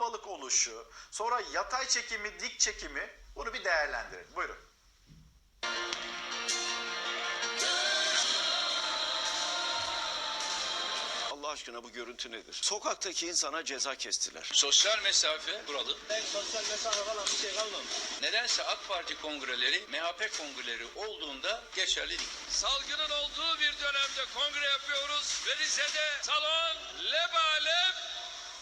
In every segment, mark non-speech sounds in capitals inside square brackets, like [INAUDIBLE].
kalabalık oluşu, sonra yatay çekimi, dik çekimi bunu bir değerlendirelim. Buyurun. Allah aşkına bu görüntü nedir? Sokaktaki insana ceza kestiler. Sosyal mesafe kuralı. Ben sosyal mesafe falan bir şey kalmamış. Nedense AK Parti kongreleri, MHP kongreleri olduğunda geçerli değil. Salgının olduğu bir dönemde kongre yapıyoruz ve Rize'de salon lebalep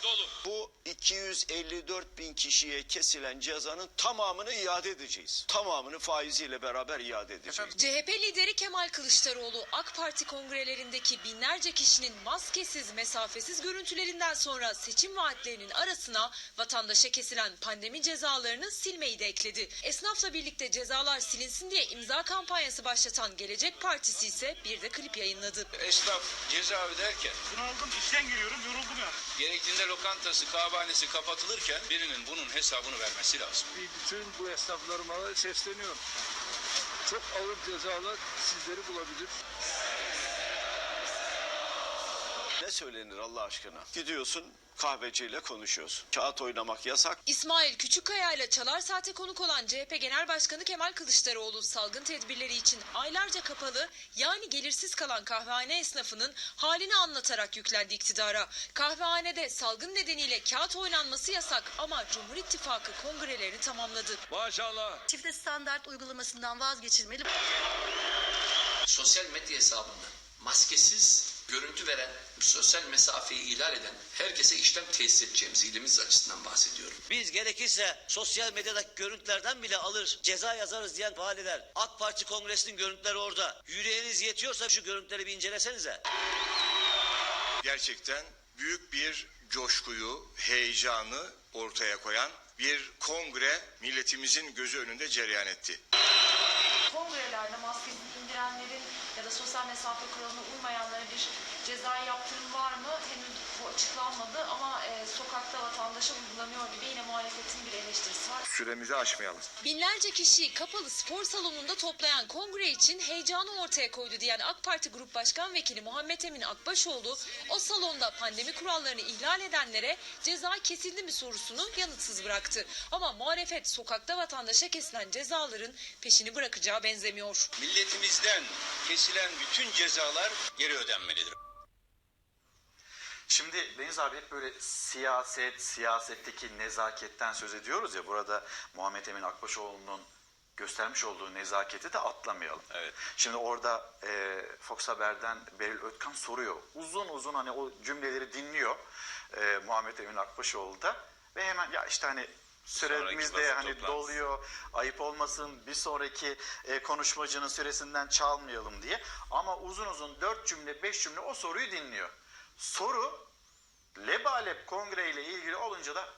dolu. Bu 254 bin kişiye kesilen cezanın tamamını iade edeceğiz. Tamamını faiziyle beraber iade edeceğiz. CHP lideri Kemal Kılıçdaroğlu AK Parti kongrelerindeki binlerce kişinin maskesiz, mesafesiz görüntülerinden sonra seçim vaatlerinin arasına vatandaşa kesilen pandemi cezalarını silmeyi de ekledi. Esnafla birlikte cezalar silinsin diye imza kampanyası başlatan Gelecek Partisi ise bir de klip yayınladı. Esnaf ceza öderken Bunaldım, işten geliyorum, yoruldum yani. gerektiğinde lokantası, kahvehanesi kapatılırken birinin bunun hesabını vermesi lazım. Bütün bu esnaflarıma sesleniyorum. Çok ağır cezalar sizleri bulabilir. Ne söylenir Allah aşkına? Gidiyorsun kahveciyle konuşuyorsun. Kağıt oynamak yasak. İsmail Küçükkaya ile Çalar Saat'e konuk olan CHP Genel Başkanı Kemal Kılıçdaroğlu salgın tedbirleri için aylarca kapalı yani gelirsiz kalan kahvehane esnafının halini anlatarak yüklendi iktidara. Kahvehanede salgın nedeniyle kağıt oynanması yasak ama Cumhur İttifakı kongrelerini tamamladı. Maşallah. çifte standart uygulamasından vazgeçilmeli. sosyal medya hesabında maskesiz görüntü veren, sosyal mesafeyi ihlal eden herkese işlem tesis edeceğimiz ilimiz açısından bahsediyorum. Biz gerekirse sosyal medyadaki görüntülerden bile alır ceza yazarız diyen valiler. AK Parti kongresinin görüntüleri orada. Yüreğiniz yetiyorsa şu görüntüleri bir incelesenize. gerçekten büyük bir coşkuyu, heyecanı ortaya koyan bir kongre milletimizin gözü önünde cereyan etti. kongrelerde maskesini indirenlerin ya da sosyal mesafe kuralına uymayanlara bir cezai yaptırım var mı? Henüz bu açıklanmadı ama e, sokakta vatandaşa uygulanıyor gibi yine muhalefetin bir eleştirisi var. Süremizi aşmayalım. Binlerce kişiyi kapalı spor salonunda toplayan kongre için heyecanı ortaya koydu diyen AK Parti Grup Başkan Vekili Muhammed Emin Akbaşoğlu o salonda pandemi kurallarını ihlal edenlere ceza kesildi mi sorusunu yanıtsız bıraktı. Ama muhalefet sokakta vatandaşa kesilen cezaların peşini bırakacağı benzemiyor. Milletimizden kesilen bütün cezalar geri ödenmelidir. Şimdi Deniz abi hep böyle siyaset, siyasetteki nezaketten söz ediyoruz ya. Burada Muhammed Emin Akbaşoğlu'nun göstermiş olduğu nezaketi de atlamayalım. Evet. Şimdi orada e, Fox Haber'den Beril Ötkan soruyor. Uzun uzun hani o cümleleri dinliyor e, Muhammed Emin Akbaşoğlu da. Ve hemen ya işte hani süremiz de hani toplantısı. doluyor. Ayıp olmasın bir sonraki e, konuşmacının süresinden çalmayalım diye. Ama uzun uzun dört cümle beş cümle o soruyu dinliyor. Soru Lebalep kongre ile ilgili olunca da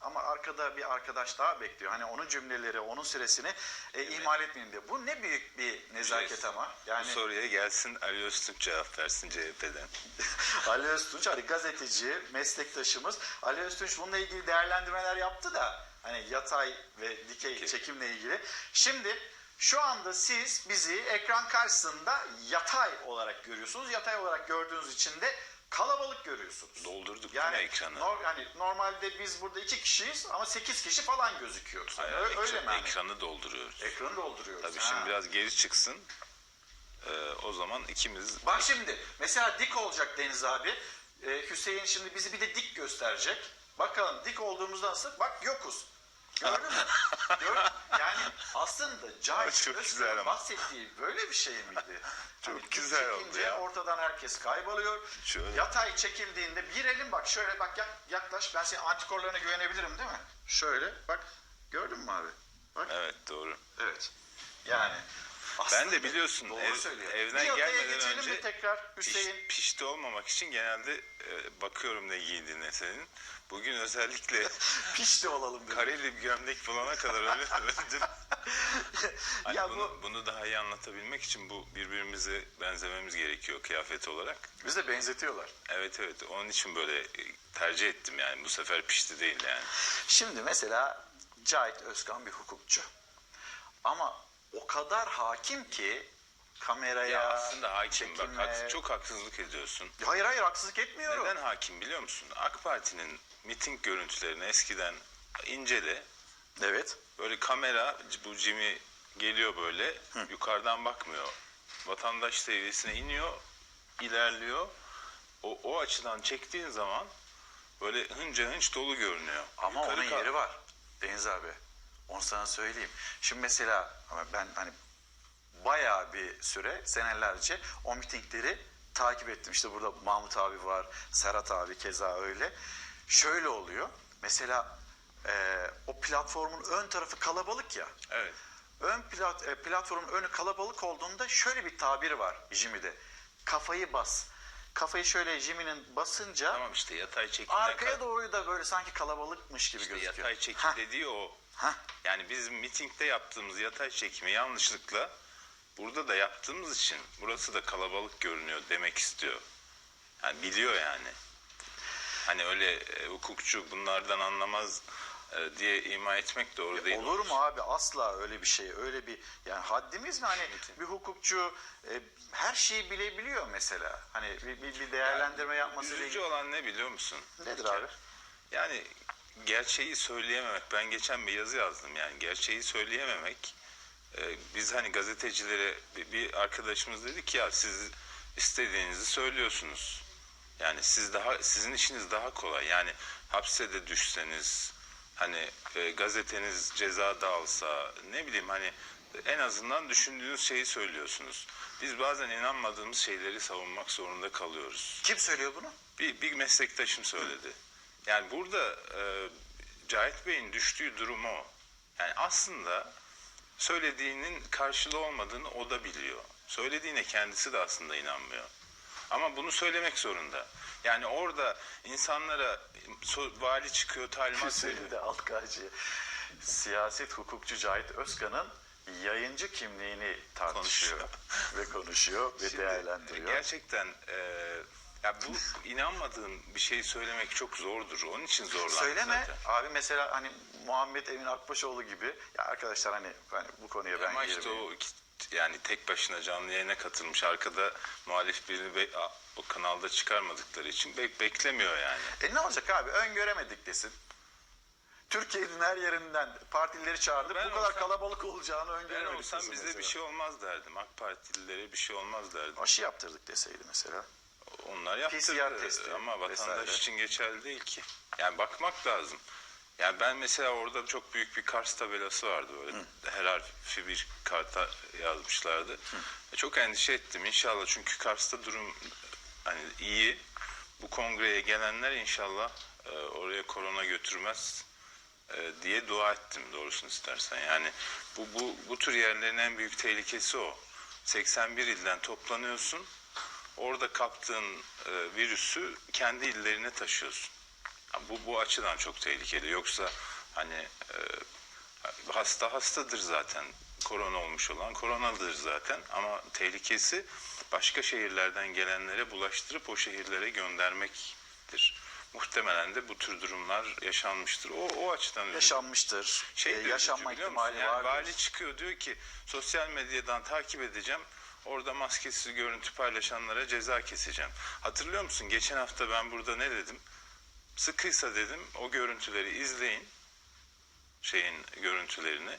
ama arkada bir arkadaş daha bekliyor. Hani onun cümleleri, onun süresini e, ihmal etmeyin diye. Bu ne büyük bir nezaket ama. Yani Bu soruya gelsin Ali Öztürk cevap versin CHP'den. [LAUGHS] Ali Öztunç hani gazeteci, meslektaşımız. Ali Öztunç bununla ilgili değerlendirmeler yaptı da hani yatay ve dikey çekimle ilgili. Şimdi şu anda siz bizi ekran karşısında yatay olarak görüyorsunuz. Yatay olarak gördüğünüz için de kalabalık görüyorsunuz. Doldurduk Yani, değil mi ekranı? nor- yani normalde biz burada iki kişiyiz ama sekiz kişi falan gözüküyoruz. Hayır, öyle ekran- mi? hani? ekranı dolduruyoruz. Ekranı dolduruyoruz. Tabii ha. şimdi biraz geri çıksın. Ee, o zaman ikimiz Bak şimdi mesela dik olacak Deniz abi. Ee, Hüseyin şimdi bizi bir de dik gösterecek. Bakalım dik olduğumuzda nasıl? Bak yokuz. Gördün mü? Gördün? Yani aslında Cahit Çok Özkan'ın güzel ama. bahsettiği böyle bir şey miydi? Çok dik güzel oldu çekince ya. ortadan herkes kayboluyor. Şöyle. Yatay çekildiğinde bir elin bak şöyle bak yak- yaklaş. Ben senin antikorlarına güvenebilirim değil mi? Şöyle bak. Gördün mü abi? Bak. Evet doğru. Evet. Yani. Ben aslında de biliyorsun doğru ev- söylüyor. evden Bir gelmeden önce mi tekrar piş- Hüseyin? pişti olmamak için genelde e, bakıyorum ne giydiğine senin. Bugün özellikle [LAUGHS] Pişti olalım dedim. kareli bir gömlek bulana kadar öyle övündün. [LAUGHS] Hani Ya bunu, bu- bunu daha iyi anlatabilmek için bu birbirimize benzememiz gerekiyor kıyafet olarak. Biz de benzetiyorlar. Evet evet onun için böyle e, tercih ettim yani bu sefer pişti değil yani. Şimdi mesela Cahit Özkan bir hukukçu. Ama o kadar hakim ki kameraya, Ya aslında hakim bak çekime- haks- çok haksızlık ediyorsun. Hayır hayır haksızlık etmiyorum. Neden hakim biliyor musun? AK Parti'nin miting görüntülerini eskiden incele. Evet. Böyle kamera bu Jimmy geliyor böyle yukarıdan bakmıyor. Vatandaş seviyesine iniyor, ilerliyor. O, o açıdan çektiğin zaman böyle hınca hınç dolu görünüyor. Ama Yukarı onun yeri var. Deniz abi. Onu sana söyleyeyim. Şimdi mesela ben hani bayağı bir süre senelerce o mitingleri takip ettim. İşte burada Mahmut abi var, Serhat abi keza öyle. Şöyle oluyor. Mesela e, o platformun ön tarafı kalabalık ya. Evet. Ön plat, e, platformun önü kalabalık olduğunda şöyle bir tabir var Jimmy'de. Kafayı bas. Kafayı şöyle Jimmy'nin basınca Tamam işte yatay çekimden arkaya doğru da böyle sanki kalabalıkmış gibi işte gözüküyor. yatay çekim dediği o. Heh. Yani bizim mitingde yaptığımız yatay çekimi yanlışlıkla burada da yaptığımız için burası da kalabalık görünüyor demek istiyor. Yani biliyor yani. Hani öyle e, hukukçu bunlardan anlamaz e, diye ima etmek doğru değil. Olur mu abi asla öyle bir şey öyle bir yani haddimiz mi hani bir hukukçu e, her şeyi bilebiliyor mesela hani bir, bir, bir değerlendirme yapması ile Üzücü ilgili. olan ne biliyor musun? Nedir abi? Yani gerçeği söyleyememek. Ben geçen bir yazı yazdım yani gerçeği söyleyememek. e, biz hani gazetecilere bir, bir arkadaşımız dedi ki ya siz istediğinizi söylüyorsunuz. Yani siz daha sizin işiniz daha kolay. Yani hapse de düşseniz hani e, gazeteniz ceza da alsa ne bileyim hani en azından düşündüğünüz şeyi söylüyorsunuz. Biz bazen inanmadığımız şeyleri savunmak zorunda kalıyoruz. Kim söylüyor bunu? Bir, bir meslektaşım söyledi. Yani burada e, Cahit Bey'in düştüğü durum o. Yani aslında söylediğinin karşılığı olmadığını o da biliyor. Söylediğine kendisi de aslında inanmıyor. Ama bunu söylemek zorunda. Yani orada insanlara vali çıkıyor talimat veriyor. de Alkacı siyaset hukukçu Cahit Özkan'ın yayıncı kimliğini tartışıyor ve konuşuyor ve Şimdi, değerlendiriyor. Gerçekten e, ya bu inanmadığın bir şeyi söylemek çok zordur. Onun için zorlandı Söyleme zaten. abi mesela hani Muhammed Emin Akbaşoğlu gibi ya arkadaşlar hani, hani bu konuya ben Ama işte girmeyeyim. o iki- yani tek başına canlı yayına katılmış arkada muhalif birini be- a- o kanalda çıkarmadıkları için bek- beklemiyor yani. E ne olacak abi öngöremedik desin. Türkiye'nin her yerinden partileri çağırdık. Ben bu kadar olsam- kalabalık olacağını Ben öngöremedik olsam desin bize mesela. bir şey olmaz derdim. AK Partililere bir şey olmaz derdim. Aşı yaptırdık deseydi mesela. Onlar yaptırdı PCR testi ama vatandaş vesaire. için geçerli değil ki. Yani bakmak lazım. Yani ben mesela orada çok büyük bir Kars tabelası vardı böyle. Her harfi bir karta yazmışlardı. E, Çok endişe ettim inşallah çünkü Kars'ta durum hani iyi. Bu kongreye gelenler inşallah e, oraya korona götürmez e, diye dua ettim doğrusunu istersen. Yani bu, bu, bu tür yerlerin en büyük tehlikesi o. 81 ilden toplanıyorsun. Orada kaptığın e, virüsü kendi illerine taşıyorsun. Ha, bu, bu açıdan çok tehlikeli. Yoksa hani e, hasta hastadır zaten. Korona olmuş olan koronadır zaten. Ama tehlikesi başka şehirlerden gelenlere bulaştırıp o şehirlere göndermektir. Muhtemelen de bu tür durumlar yaşanmıştır. O, o açıdan. Yaşanmıştır. Şey e, diyor, yaşanma ihtimali Yani vardır. Vali çıkıyor diyor ki sosyal medyadan takip edeceğim. Orada maskesiz görüntü paylaşanlara ceza keseceğim. Hatırlıyor musun? Geçen hafta ben burada ne dedim? Sıkıysa dedim o görüntüleri izleyin. Şeyin görüntülerini.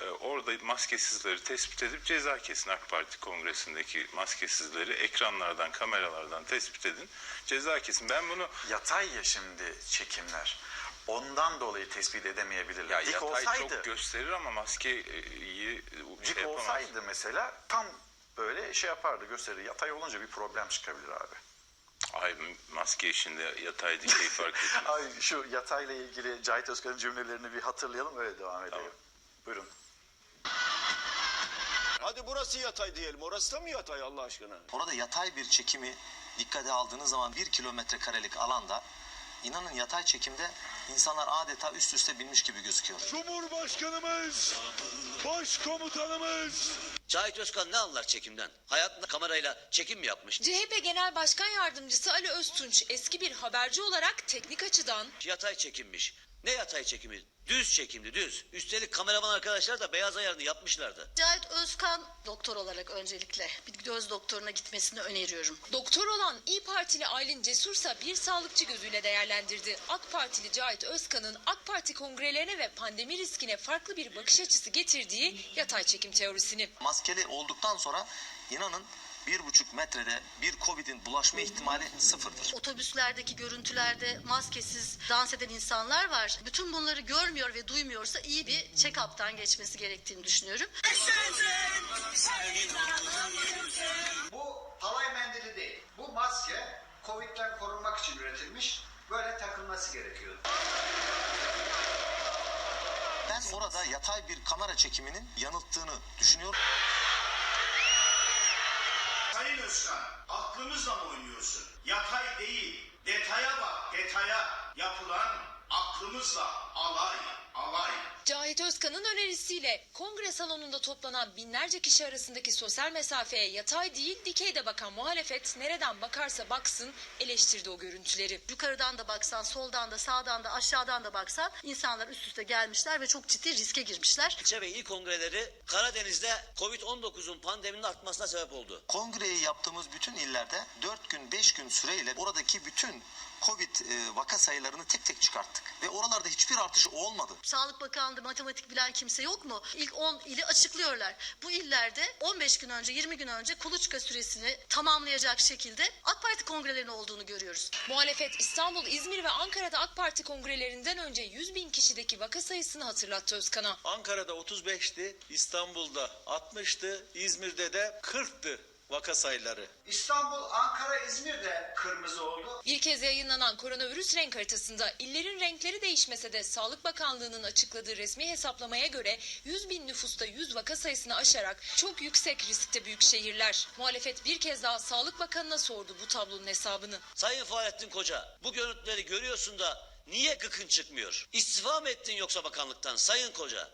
Ee, orada maskesizleri tespit edip ceza kesin AK Parti kongresindeki maskesizleri ekranlardan, kameralardan tespit edin. Ceza kesin. Ben bunu Yatay ya şimdi çekimler. Ondan dolayı tespit edemeyebilirler. ya Dik yatay olsaydı, çok gösterir ama maskeyi şey dik yapamaz. olsaydı mesela tam böyle şey yapardı gösterir. Yatay olunca bir problem çıkabilir abi. Ay maske işinde yatay dikey fark etmez. [LAUGHS] Ay şu yatayla ilgili Cahit Özkan'ın cümlelerini bir hatırlayalım öyle devam edelim. Tamam. Buyurun. Hadi burası yatay diyelim. Orası da mı yatay Allah aşkına? Orada yatay bir çekimi dikkate aldığınız zaman bir kilometre karelik alanda inanın yatay çekimde insanlar adeta üst üste binmiş gibi gözüküyor. Cumhurbaşkanımız, başkomutanımız. Cahit Özkan ne anlar çekimden? Hayatında kamerayla çekim mi yapmış? CHP Genel Başkan Yardımcısı Ali Öztunç eski bir haberci olarak teknik açıdan Yatay çekimmiş. Ne yatay çekimi? Düz çekimdi düz. Üstelik kameraman arkadaşlar da beyaz ayarını yapmışlardı. Cahit Özkan doktor olarak öncelikle bir göz doktoruna gitmesini öneriyorum. Doktor olan İyi Partili Aylin Cesursa bir sağlıkçı gözüyle değerlendirdi. AK Partili Cahit Özkan'ın AK Parti kongrelerine ve pandemi riskine farklı bir bakış açısı getirdiği yatay çekim teorisini. Maskeli olduktan sonra inanın bir buçuk metrede bir Covid'in bulaşma ihtimali sıfırdır. Otobüslerdeki görüntülerde maskesiz dans eden insanlar var. Bütün bunları görmüyor ve duymuyorsa iyi bir check-up'tan geçmesi gerektiğini düşünüyorum. Bu halay mendili değil. Bu maske Covid'den korunmak için üretilmiş. Böyle takılması gerekiyor. Ben orada yatay bir kamera çekiminin yanılttığını düşünüyorum. Özkan, aklımızla mı oynuyorsun? Yatay değil, detaya bak, detaya. Yapılan aklımızla alay, alay. Cahit Özkan'ın önerisiyle kongre salonunda toplanan binlerce kişi arasındaki sosyal mesafeye yatay değil dikeyde bakan muhalefet nereden bakarsa baksın eleştirdi o görüntüleri. Yukarıdan da baksan, soldan da, sağdan da, aşağıdan da baksan insanlar üst üste gelmişler ve çok ciddi riske girmişler. İlçe ve il kongreleri Karadeniz'de Covid-19'un pandeminin artmasına sebep oldu. Kongreyi yaptığımız bütün illerde 4 gün 5 gün süreyle oradaki bütün Covid e, vaka sayılarını tek tek çıkarttık. Ve oralarda hiçbir artış olmadı. Sağlık Bakanlığı'nda matematik bilen kimse yok mu? İlk 10 ili açıklıyorlar. Bu illerde 15 gün önce, 20 gün önce kuluçka süresini tamamlayacak şekilde AK Parti kongrelerinin olduğunu görüyoruz. Muhalefet İstanbul, İzmir ve Ankara'da AK Parti kongrelerinden önce 100 bin kişideki vaka sayısını hatırlattı Özkan'a. Ankara'da 35'ti, İstanbul'da 60'tı, İzmir'de de 40'tı vaka sayıları. İstanbul, Ankara, İzmir de kırmızı oldu. Bir kez yayınlanan koronavirüs renk haritasında illerin renkleri değişmese de Sağlık Bakanlığı'nın açıkladığı resmi hesaplamaya göre 100 bin nüfusta 100 vaka sayısını aşarak çok yüksek riskte büyük şehirler. Muhalefet bir kez daha Sağlık Bakanı'na sordu bu tablonun hesabını. Sayın Fahrettin Koca bu görüntüleri görüyorsun da niye gıkın çıkmıyor? İstifa mı ettin yoksa bakanlıktan Sayın Koca?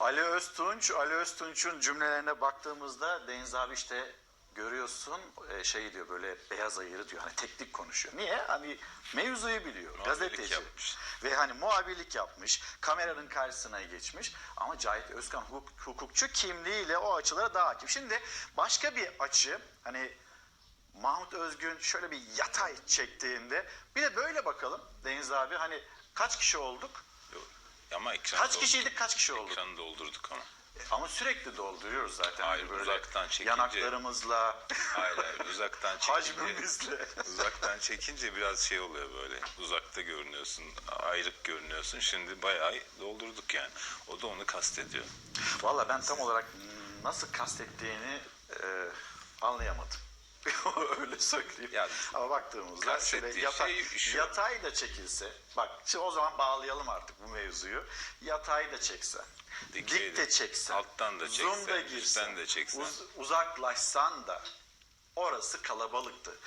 Ali Öztunç, Ali Öztunç'un cümlelerine baktığımızda Deniz abi işte görüyorsun e, şey diyor böyle beyaz ayırı diyor hani teknik konuşuyor. Niye? Hani mevzuyu biliyor. Muhabirlik gazeteci. yapmış. Ve hani muhabirlik yapmış. Kameranın karşısına geçmiş. Ama Cahit Özkan hukuk- hukukçu kimliğiyle o açılara daha hakim. Şimdi başka bir açı hani Mahmut Özgün şöyle bir yatay çektiğinde bir de böyle bakalım Deniz abi hani kaç kişi olduk? Ama ekran Kaç kişiydik kaç kişi olduk? Ekranı doldurduk ama. Ama sürekli dolduruyoruz zaten. Hayır, böyle uzaktan çekince- Yanaklarımızla, Hayır hayır uzaktan [LAUGHS] çekince. hacmimizle. uzaktan çekince biraz şey oluyor böyle. Uzakta görünüyorsun, ayrık görünüyorsun. Şimdi bayağı doldurduk yani. O da onu kastediyor. Valla ben tam olarak nasıl kastettiğini e, anlayamadım. [LAUGHS] Öyle söyleyeyim. Ya, Ama baktığımızda şöyle yatay, şey şu. yatay da çekilse, bak şimdi o zaman bağlayalım artık bu mevzuyu. Yatay da çeksen, dik de, çeksen, alttan da zoom çeksen, da girsen, de çeksen. uz- uzaklaşsan da orası kalabalıktı.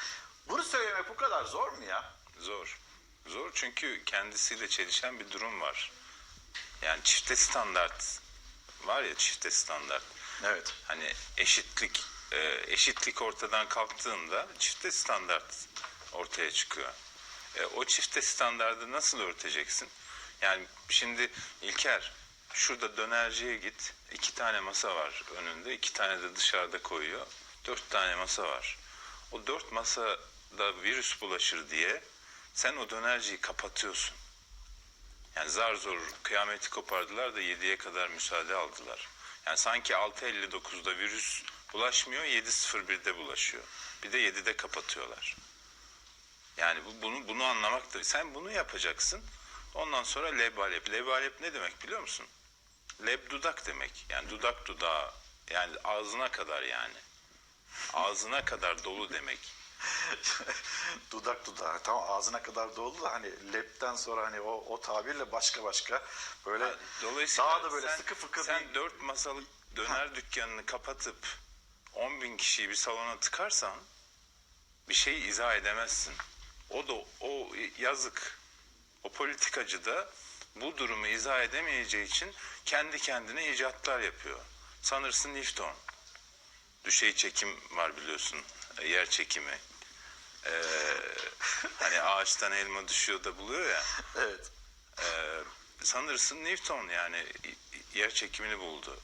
Bunu söylemek bu kadar zor mu ya? Zor. Zor çünkü kendisiyle çelişen bir durum var. Yani çifte standart var ya çifte standart. Evet. Hani eşitlik e, eşitlik ortadan kalktığında çifte standart ortaya çıkıyor. E, o çifte standardı nasıl örteceksin? Yani şimdi İlker şurada dönerciye git. iki tane masa var önünde. iki tane de dışarıda koyuyor. Dört tane masa var. O dört masada virüs bulaşır diye sen o dönerciyi kapatıyorsun. Yani zar zor kıyameti kopardılar da 7'ye kadar müsaade aldılar. Yani sanki 6.59'da virüs bulaşmıyor 7.01'de bulaşıyor. Bir de 7'de kapatıyorlar. Yani bu, bunu bunu anlamaktır. Sen bunu yapacaksın. Ondan sonra lebalep. Lebalep ne demek biliyor musun? Leb dudak demek. Yani dudak dudağı. Yani ağzına kadar yani. Ağzına kadar dolu demek. [LAUGHS] dudak dudağı tamam ağzına kadar doldu da hani lepten sonra hani o, o tabirle başka başka böyle Ha, Dolayısıyla daha da böyle sen, sıkı fıkı sen bir dört masalık döner dükkanını kapatıp 10 bin kişiyi bir salona tıkarsan bir şeyi izah edemezsin. O da o yazık. O politikacı da bu durumu izah edemeyeceği için kendi kendine icatlar yapıyor. Sanırsın Newton. Düşey çekim var biliyorsun. Yer çekimi. Ee, [LAUGHS] hani ağaçtan elma düşüyor da buluyor ya. Evet. Ee, sanırsın Newton yani yer çekimini buldu.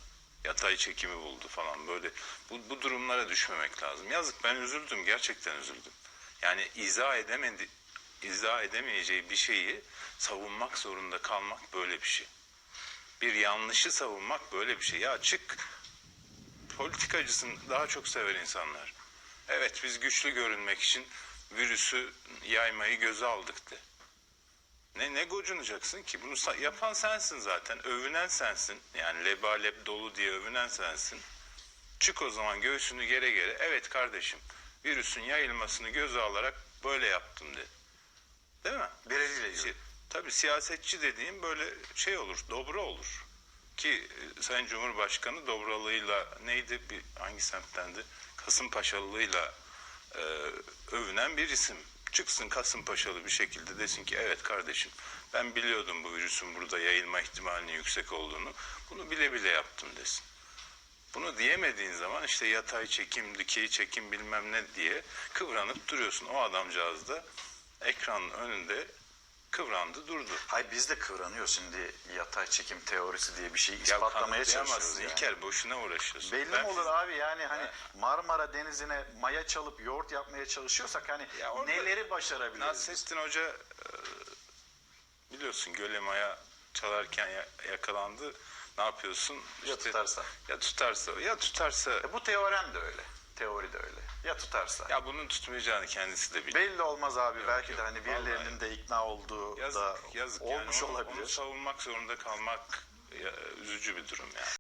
Yatay çekimi buldu falan böyle. Bu, bu durumlara düşmemek lazım. Yazık ben üzüldüm gerçekten üzüldüm. Yani izah edemedi, izah edemeyeceği bir şeyi savunmak zorunda kalmak böyle bir şey. Bir yanlışı savunmak böyle bir şey. Ya çık politikacısın daha çok sever insanlar. Evet biz güçlü görünmek için virüsü yaymayı göze aldık de. Ne, ne gocunacaksın ki? Bunu yapan sensin zaten. Övünen sensin. Yani lebalep dolu diye övünen sensin. Çık o zaman göğsünü gere gere. Evet kardeşim virüsün yayılmasını göze alarak böyle yaptım de. Değil mi? Eliyle Si- Tabii siyasetçi dediğim böyle şey olur, dobra olur. Ki e, Sayın Cumhurbaşkanı dobralığıyla neydi, bir, hangi semttendi? Kasımpaşalılığıyla e, övünen bir isim. Çıksın Kasımpaşalı bir şekilde desin ki evet kardeşim ben biliyordum bu virüsün burada yayılma ihtimalinin yüksek olduğunu. Bunu bile bile yaptım desin. Bunu diyemediğin zaman işte yatay çekim, dikey çekim bilmem ne diye kıvranıp duruyorsun. O adamcağız da ekranın önünde kıvrandı durdu. Hay biz de kıvranıyor şimdi yatay çekim teorisi diye bir şey Ya ispatlamaya çalışıyoruz. kanıtlayamazsın. Yani. İlker boşuna uğraşıyorsun. Belli Ben- mi olur abi yani hani Marmara Denizi'ne maya çalıp yoğurt yapmaya çalışıyorsak hani Ya orada neleri başarabiliriz? Nasrettin Hoca e, biliyorsun göle maya çalarken ya- yakalandı. Ne yapıyorsun? Ya tutarsa? Ya tutarsa. Ya tutarsa. E bu teorem de öyle. Teori de öyle. Ya tutarsa. Ya bunun tutmayacağını kendisi de biliyor. Belli olmaz abi. Yok, Belki yok. de hani birilerinin Vallahi. de ikna olduğu Yazık, da yazık olmuş yani. Onu- olabilir. Onu savunmak zorunda kalmak ya, üzücü bir durum yani.